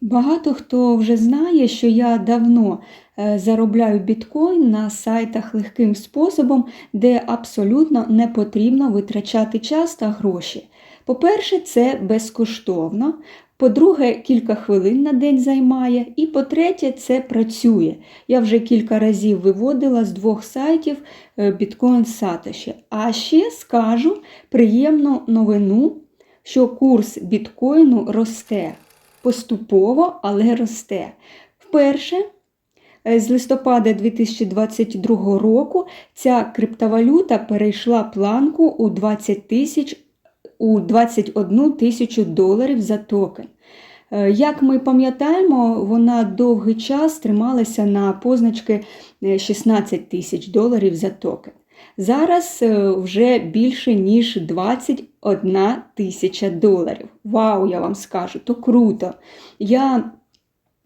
Багато хто вже знає, що я давно е, заробляю біткоін на сайтах легким способом, де абсолютно не потрібно витрачати час та гроші. По-перше, це безкоштовно. По-друге, кілька хвилин на день займає. І по-третє, це працює. Я вже кілька разів виводила з двох сайтів е, біткоін Сатоші. А ще скажу приємну новину, що курс біткоїну росте поступово, але росте. Вперше, е, з листопада 2022 року, ця криптовалюта перейшла планку у 20 тисяч у 21 тисячу доларів за токен. Е, Як ми пам'ятаємо, вона довгий час трималася на позначки е, 16 тисяч доларів за токен. Зараз е, вже більше ніж 21 тисяча доларів. Вау, я вам скажу, то круто. Я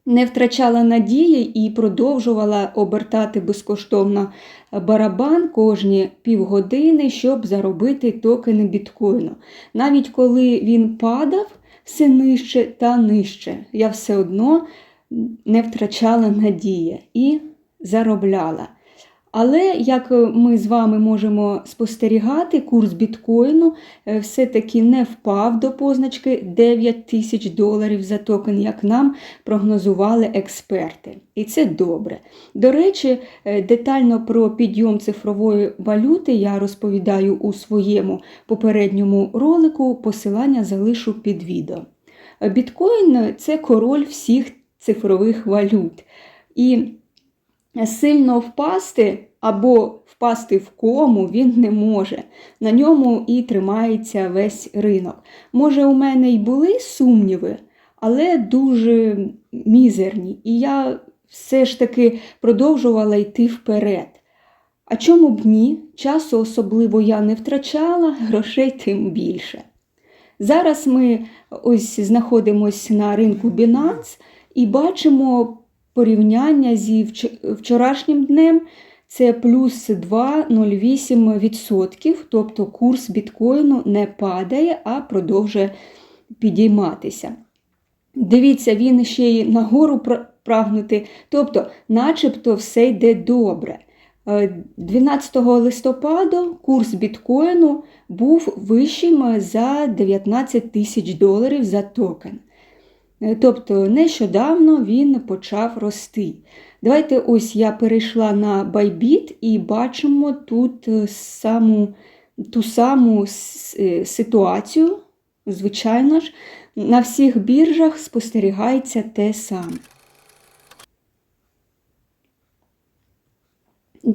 не втрачала надії і продовжувала обертати безкоштовно барабан кожні півгодини, щоб заробити токени біткоїну. Навіть коли він падав все нижче та нижче, я все одно не втрачала надії і заробляла. Але, як ми з вами можемо спостерігати, курс біткоїну е, все-таки не впав до позначки 9 тисяч доларів за токен, як нам прогнозували експерти. І це добре. До речі, е, детально про підйом цифрової валюти я розповідаю у своєму попередньому ролику, посилання залишу під відео. Е, Біткоін це король всіх цифрових валют. І сильно впасти або впасти в кому він не може. На ньому і тримається весь ринок. Може, у мене й були сумніви, але дуже мізерні. І я все ж таки продовжувала йти вперед. А чому б ні? Часу особливо я не втрачала, грошей тим більше. Зараз ми ось знаходимося на ринку Binance і бачимо порівняння зі вчорашнім днем це плюс 2,08%, тобто курс біткоїну не падає, а продовжує підійматися. Дивіться, він ще й нагору прагнути, тобто, начебто, все йде добре. Е, 12 листопада курс біткоїну був вищим за 19 тисяч доларів за токен. Е, Тобто нещодавно він почав рости. Давайте ось я перейшла на Bybit і бачимо тут е, саму, ту саму е, ситуацію. Звичайно ж, на всіх біржах спостерігається те саме.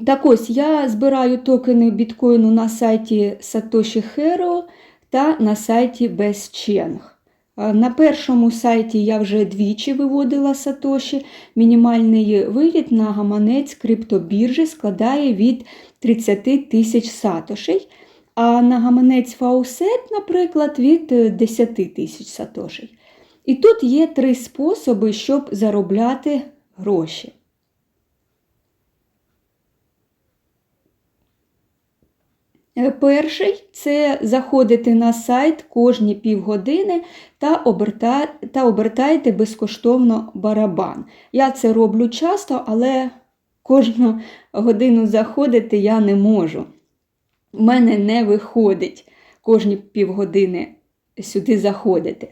Так ось я збираю токени біткоїну на сайті Satoshi Hero та на сайті BestChange. На першому сайті я вже двічі виводила Сатоші. Мінімальний вивід на гаманець криптобіржі складає від 30 тисяч сатошей, а на гаманець Фаусет, наприклад, від е, 10 тисяч сатошей. І тут є три способи, щоб заробляти гроші. Перший це заходити на сайт кожні півгодини та, оберта... та обертаєте безкоштовно барабан. Я це роблю часто, але кожну годину заходити я не можу. У мене не виходить кожні півгодини сюди заходити.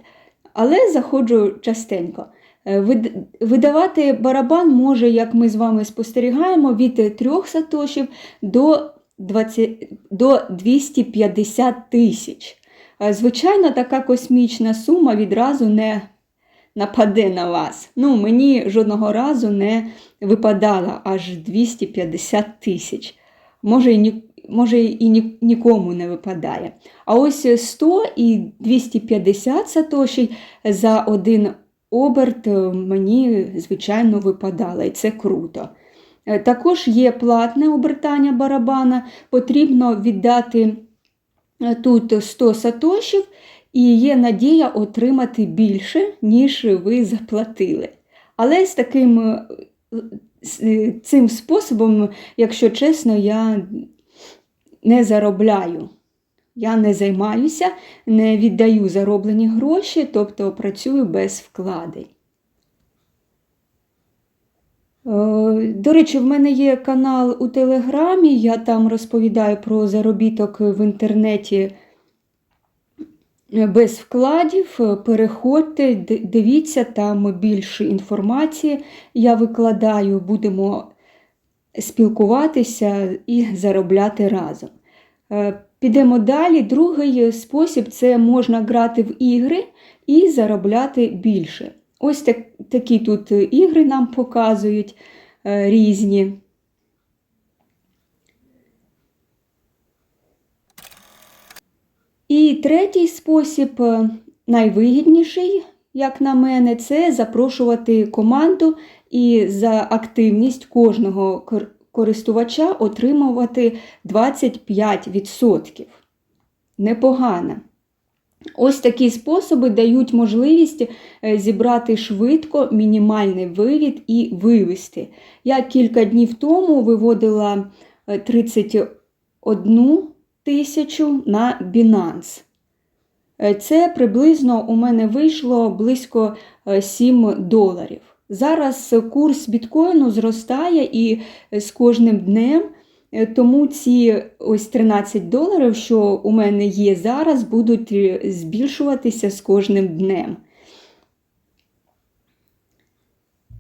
Але заходжу частенько. Е, Видавати барабан може, як ми з вами спостерігаємо, від 3 сатошів до 20, до 250 тисяч. Е, Звичайно, така космічна сума відразу не нападе на вас. Ну, мені жодного разу не випадало аж 250 тисяч. Може, і, ні, може, і ні, нікому не випадає. А ось 100 і 250 сатошій за один оберт е, мені, звичайно, випадало, і це круто. Е, Також є платне обертання барабана, потрібно віддати е, тут 100 сатошів, і є надія отримати більше, ніж ви заплатили. Але з таким е, цим способом, якщо чесно, я не заробляю. Я не займаюся, не віддаю зароблені гроші, тобто працюю без вкладень. До речі, в мене є канал у Телеграмі, я там розповідаю про заробіток в інтернеті без вкладів. Переходьте, дивіться, там більше інформації. Я викладаю, будемо спілкуватися і заробляти разом. Е, Підемо далі. Другий спосіб це можна грати в ігри і заробляти більше. Ось так, такі тут ігри нам показують різні. І третій спосіб, е, найвигідніший, як на мене, це запрошувати команду і за активність кожного користувача отримувати 25%. Непогано. Ось такі способи дають можливість е, зібрати швидко мінімальний вивід і вивести. Я кілька днів тому виводила е, 31 тисячу на Binance. Е, Це приблизно у мене вийшло близько е, 7 доларів. Зараз курс біткоїну зростає і е, з кожним днем, е, тому ці ось 13 доларів, що у мене є зараз, будуть е, збільшуватися з кожним днем.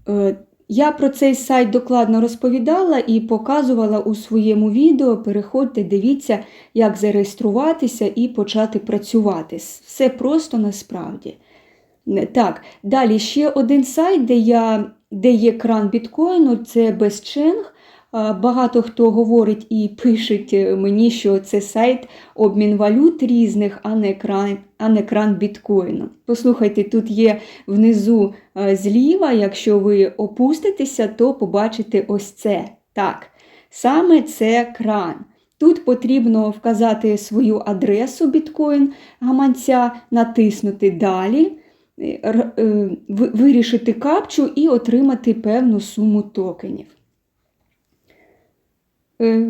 Е, Я про цей сайт докладно розповідала і показувала у своєму відео. Переходьте, дивіться, як зареєструватися і почати працювати. Все просто насправді. Так, далі ще один сайт, де, я, де є кран біткоїну, це безченг. Багато хто говорить і пишуть е, мені, що це сайт обмін валют різних, а не кран, а не кран біткоїну. Послухайте, тут є внизу е, зліва, якщо ви опуститеся, то побачите ось це. Так, саме це кран. Тут потрібно вказати свою адресу біткоін гаманця, натиснути далі, е, е, ви- вирішити капчу і отримати певну суму токенів. Е,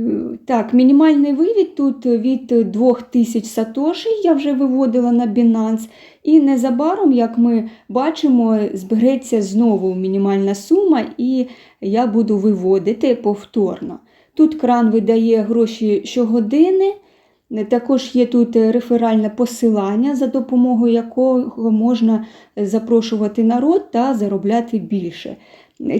Так, мінімальний вивід тут від 2000 сатоші я вже виводила на Binance. І незабаром, як ми бачимо, збереться знову мінімальна сума, і я буду виводити повторно. Тут кран видає гроші щогодини. Також є тут реферальне посилання, за допомогою якого можна запрошувати народ та заробляти більше.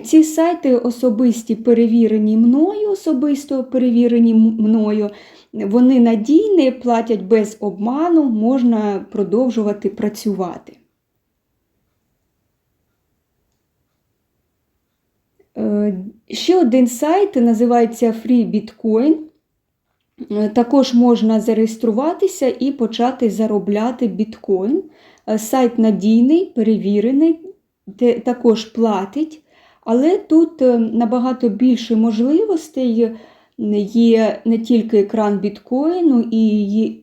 Ці сайти особисті перевірені мною, особисто перевірені мною. Вони надійні, платять без обману, можна продовжувати працювати. Е, Ще один сайт називається Free Bitcoin. Е, Також можна зареєструватися і почати заробляти біткоін. Е, Сайт надійний, перевірений, також платить, але тут е, набагато більше можливостей. Є не тільки екран біткоїну, і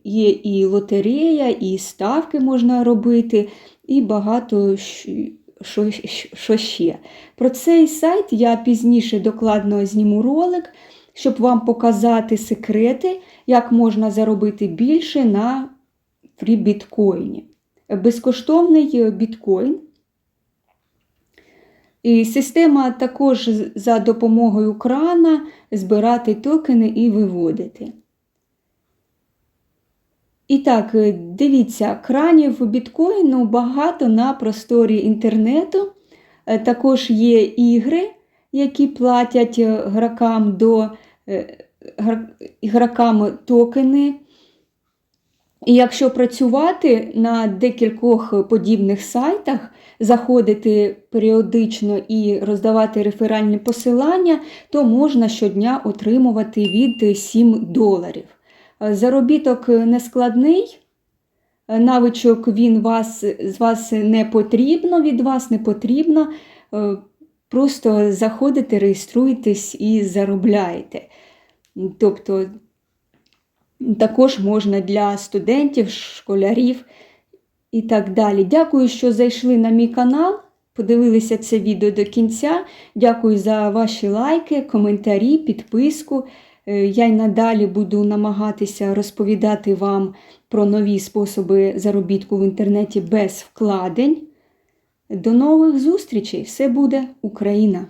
є, і лотерея, і ставки можна робити, і багато що, що ще. Про цей сайт я пізніше докладно зніму ролик, щоб вам показати секрети, як можна заробити більше на фрібіткоїні. Безкоштовний біткоін. І система також за допомогою крана збирати токени і виводити. І так, е, дивіться, кранів біткоїну багато на просторі інтернету. Е, Також є ігри, які платять е, гракам до гра- ігрокам токени. І якщо працювати на декількох подібних сайтах, заходити періодично і роздавати реферальні посилання, то можна щодня отримувати від 7 доларів. Заробіток не складний, е, навичок він вас, з вас не потрібно, від вас не потрібно. Е, Просто заходите, реєструєтесь і заробляєте. Тобто також можна для студентів, школярів і так далі. Дякую, що зайшли на мій канал, подивилися це відео до кінця. Дякую за ваші лайки, коментарі, підписку. Е, Я й надалі буду намагатися розповідати вам про нові способи заробітку в інтернеті без вкладень. До нових зустрічей! Все буде Україна!